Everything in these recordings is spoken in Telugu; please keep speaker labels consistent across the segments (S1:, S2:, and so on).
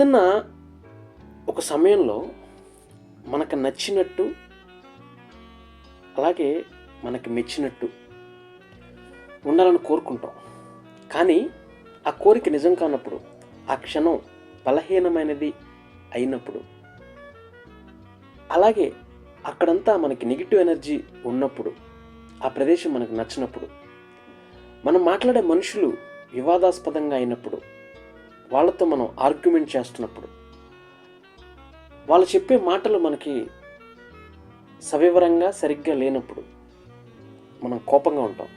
S1: ఏదన్నా ఒక సమయంలో మనకు నచ్చినట్టు అలాగే మనకి మెచ్చినట్టు ఉండాలని కోరుకుంటాం. కానీ ఆ కోరిక నిజం కానప్పుడు ఆ క్షణం బలహీనమైనది అయినప్పుడు అలాగే అక్కడంతా మనకి నెగిటివ్ ఎనర్జీ ఉన్నప్పుడు ఆ ప్రదేశం మనకు నచ్చినప్పుడు మనం మాట్లాడే మనుషులు వివాదాస్పదంగా అయినప్పుడు వాళ్ళతో మనం ఆర్గ్యుమెంట్ చేస్తున్నప్పుడు వాళ్ళు చెప్పే మాటలు మనకి సవివరంగా సరిగ్గా లేనప్పుడు మనం కోపంగా ఉంటాం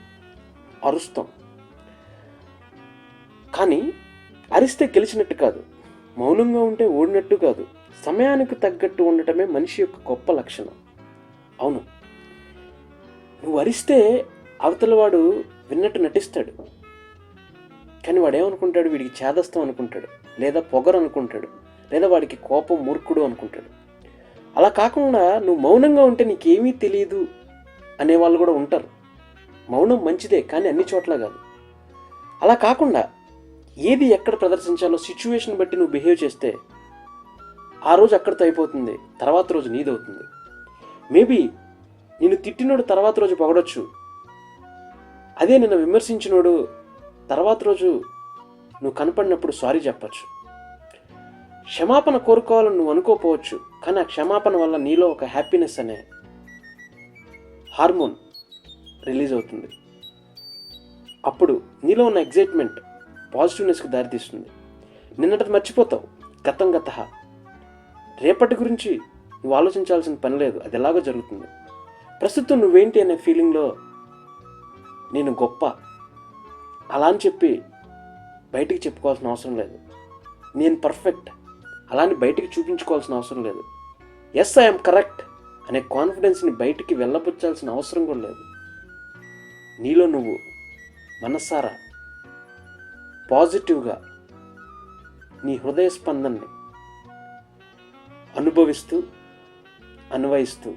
S1: అరుస్తాం. కానీ అరిస్తే గెలిచినట్టు కాదు మౌనంగా ఉంటే ఓడినట్టు కాదు సమయానికి తగ్గట్టు ఉండటమే మనిషి యొక్క గొప్ప లక్షణం. అవును. నువ్వు అరిస్తే అవతల వాడు విన్నట్టు నటిస్తాడు. కానీ వాడు ఏమనుకుంటాడు వీడికి చేదస్తం అనుకుంటాడు. లేదా పొగరు అనుకుంటాడు. లేదా వాడికి కోపం మూర్ఖుడు అనుకుంటాడు. అలా కాకుండా నువ్వు మౌనంగా ఉంటే నీకేమీ తెలియదు అనే వాళ్ళు కూడా ఉంటారు. మౌనం మంచిదే కానీ అన్ని చోట్ల కాదు. అలా కాకుండా ఏది ఎక్కడ ప్రదర్శించాలో సిచ్యువేషన్ బట్టి నువ్వు బిహేవ్ చేస్తే ఆ రోజు అక్కడితో అయిపోతుంది తర్వాత రోజు నీదవుతుంది. మేబీ నేను తిట్టినోడు తర్వాత రోజు పొగడొచ్చు. అదే నిన్ను విమర్శించినోడు తర్వాత రోజు నువ్వు కనపడినప్పుడు సారీ చెప్పచ్చు. క్షమాపణ కోరుకోవాలని నువ్వు అనుకోపోవచ్చు కానీ ఆ క్షమాపణ వల్ల నీలో ఒక హ్యాపీనెస్ అనే హార్మోన్ రిలీజ్ అవుతుంది. అప్పుడు నీలో ఉన్న ఎగ్జైట్మెంట్ పాజిటివ్నెస్కి దారితీస్తుంది. నిన్నటి మర్చిపోతావు గతం గత రేపటి గురించి నువ్వు ఆలోచించాల్సిన పని లేదు అది ఎలాగో జరుగుతుంది. ప్రస్తుతం నువ్వేంటి అనే ఫీలింగ్లో నేను గొప్ప అలా అని చెప్పి బయటికి చెప్పుకోవాల్సిన అవసరం లేదు. నేను పర్ఫెక్ట్ అలా అని బయటికి చూపించుకోవాల్సిన అవసరం లేదు. ఎస్ ఐఎమ్ కరెక్ట్ అనే కాన్ఫిడెన్స్ని బయటికి వెళ్ళబుచ్చాల్సిన అవసరం కూడా లేదు. నీలో నువ్వు మనస్సారా? పాజిటివ్గా నీ హృదయ స్పందనని అనుభవిస్తూ అన్వయిస్తూ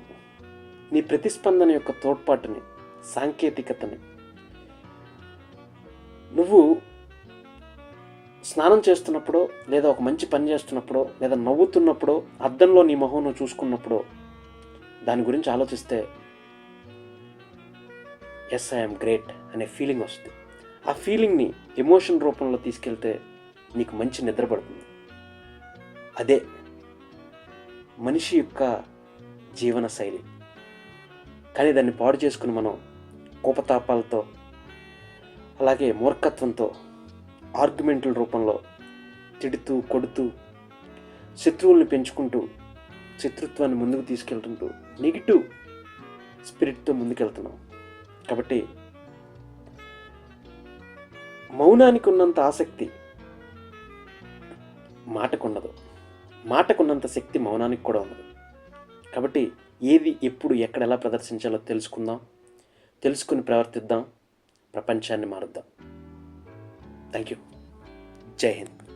S1: నీ ప్రతిస్పందన యొక్క తోడ్పాటుని సాంకేతికతని నువ్వు స్నానం చేస్తున్నప్పుడో లేదా ఒక మంచి పని చేస్తున్నప్పుడో లేదా నవ్వుతున్నప్పుడో అద్దంలో నీ మొహం నువ్వు చూసుకున్నప్పుడో దాని గురించి ఆలోచిస్తే ఎస్ ఐఎమ్ గ్రేట్ అనే ఫీలింగ్ వస్తుంది. ఆ ఫీలింగ్ని ఎమోషన్ రూపంలో తీసుకెళ్తే నీకు మంచి నిద్ర పడుతుంది. అదే మనిషి యొక్క జీవన శైలి. కానీ దాన్ని పాడు చేసుకుని మనం కోపతాపాలతో అలాగే మూర్ఖత్వంతో ఆర్గ్యుమెంట్ల రూపంలో తిడుతూ కొడుతూ శత్రువుల్ని పెంచుకుంటూ శత్రుత్వాన్ని ముందుకు తీసుకెళ్తుంటూ నెగిటివ్ స్పిరిట్తో ముందుకెళ్తున్నాం. కాబట్టి మౌనానికి ఉన్నంత ఆసక్తి మాటకుండదు. మాటకున్నంత శక్తి మౌనానికి కూడా ఉండదు. కాబట్టి ఏది ఎప్పుడు ఎక్కడ ఎలా ప్రదర్శించాలో తెలుసుకుందాం. తెలుసుకుని ప్రవర్తిద్దాం. ప్రపంచాన్ని మారుద్దాం. థ్యాంక్ యూ జై హింద్.